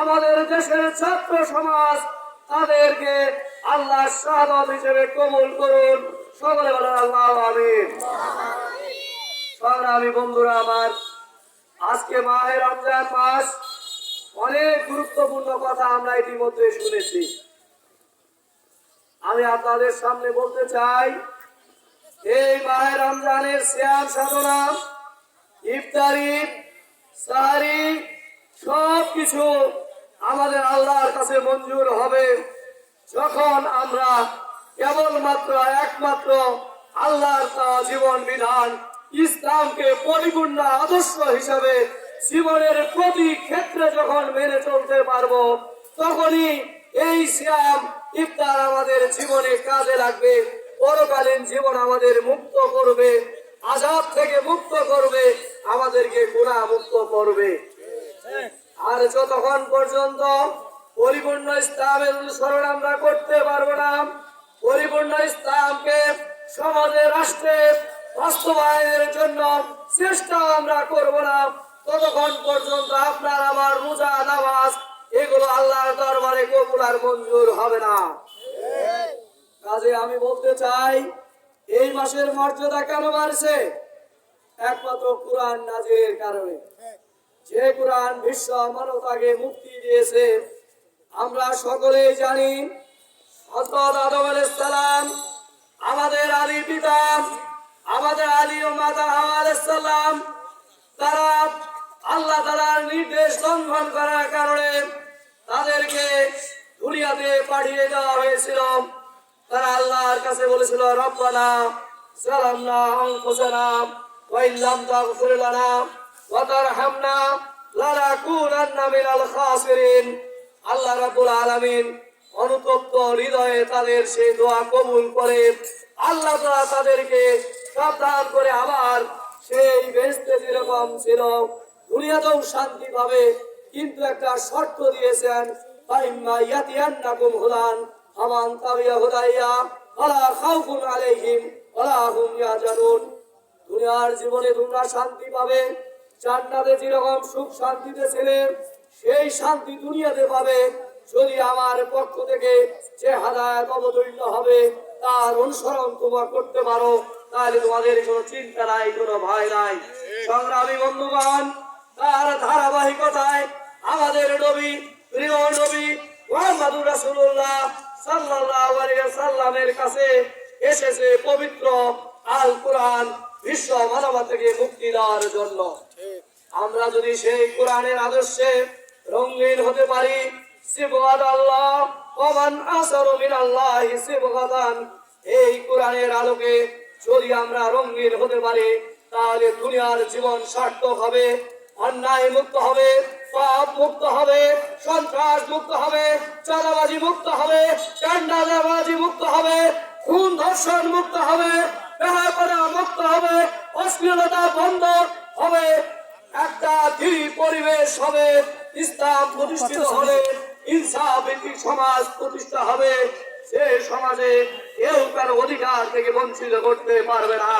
আমাদের দেশের ছাত্র সমাজ, তাদেরকে আল্লাহ শাহাদ হিসেবে কবুল করুন। সকলে বলেন আল্লাহ আমিন। বন্ধুরা আমার, আজকে মাহের রমজান মাস, অনেক গুরুত্বপূর্ণ কথা আমরা ইতিমধ্যে শুনেছি। আমি আপনাদের সামনে বলতে চাই, এই মাহের রমজানের শ্যাম সাধনা, ইফতারি, সাহারি সব কিছু আমাদের আল্লাহর কাছে মঞ্জুর হবে। যখন আমরা কেবলমাত্র একমাত্র আল্লাহর জীবন বিধান ইসলামকে পরিপূর্ণ আদর্শ হিসাবে জীবনের প্রতি ক্ষেত্রে যখন মেনে চলতে পারব, তখনই এই শ্যাম ইফতার আমাদের জীবনে কাজে লাগবে, পরকালীন জীবন আমাদের মুক্ত করবে, আজাদ থেকে মুক্ত করবে, আমাদেরকে গুণা মুক্ত করবে। আর যতক্ষণ পর্যন্ত পরিপূর্ণ ইসলামের অনুসরণ আমরা করতে পারব না, পরিপূর্ণ ইসলামকে সমাজে রাষ্ট্রে বাস্তবায়নের জন্য চেষ্টা আমরা করব না। ততক্ষণ পর্যন্ত আপনার আমার রোজা নামাজ, এগুলো আল্লাহর দরবারে কবুল আর মঞ্জুর হবে না। কাজে আমি বলতে চাই, এই মাসের মর্যাদা কেন বাড়ছে? একমাত্র কোরআন নাজিরের কারণে। যে কোরআন বিশ্ব মানবতাকে মুক্তি দিয়েছে, আমরা সকলেই জানি সালাম আমাদের আলী পিতা, আমাদের আলী ও মাতা হাওয়া আলাইহিস সালাম তারা আল্লাহ তাআলার নির্দেশ লঙ্ঘন করার কারণে তাদেরকে দুনিয়াতে পাঠিয়ে দেওয়া হয়েছিল। তারা আল্লাহর কাছে বলেছিল, রব্বানা সালামনা আনফুসানা ওয়া ইল্লাম তাগফির লানা। আল্লাহ রাব্বুল আলামিন অনুতপ্ত হৃদয়ে তাদের সেই দোয়া কবুল করে আল্লাহ তাদেরকে সাবধান করে আবার সেই বেহেশতে যেরকম ছিল, দুনিয়াতেও শান্তি পাবে কিন্তু একটা শর্ত দিয়েছেন হুদাইয়া দুনিয়ার জীবনে তোমরা শান্তি পাবে। জান্নাতে যেরকম সুখ শান্তিতে ছিলে সেই শান্তি দুনিয়াতে পাবে। যদি আমার পক্ষ থেকে যে হাদায়াত অবতীর্ণ হবে, তার অনুসরণ তোমরা করতে পারো, তাহলে তোমাদের কোনো চিন্তা নাই, কোনো ভয় নাই। সংগ্রামী বন্ধুগণ, তার ধারাবাহিকতায় আমাদের নবী, প্রিয় নবী মোহাম্মদুর রাসূলুল্লাহ সাল্লাল্লাহু আলাইহি সাল্লামের কাছে এসেছে পবিত্র আল কোরআন বিশ্ব মানবতাকে মুক্তি দেওয়ার জন্য। আমরা যদি সেই কোরআনের আদর্শে রঙিন হতে পারি সিবগাত আল্লাহ ওমান সিবগাতান এই কোরআনের আলোকে যদি আমরা রঙিন হতে পারি, তাহলে দুনিয়ার জীবন সার্থক হবে, অন্যায় মুক্ত হবে, পাপ মুক্ত হবে, সন্ত্রাস মুক্ত হবে, চাঁদাবাজি মুক্ত হবে চান্ডালাবাজি মুক্ত হবে, খুন ধর্ষণ মুক্ত হবে মুক্ত হবে, অশ্লীলতা বন্ধ হবে। একটা ধীর পরিবেশ হবে ইসলাম প্রতিষ্ঠিত হবে ইনসাফ ভিত্তিক সমাজ প্রতিষ্ঠা হবে। সে সমাজে কেউ কারও অধিকার থেকে বঞ্চিত করতে পারবে না।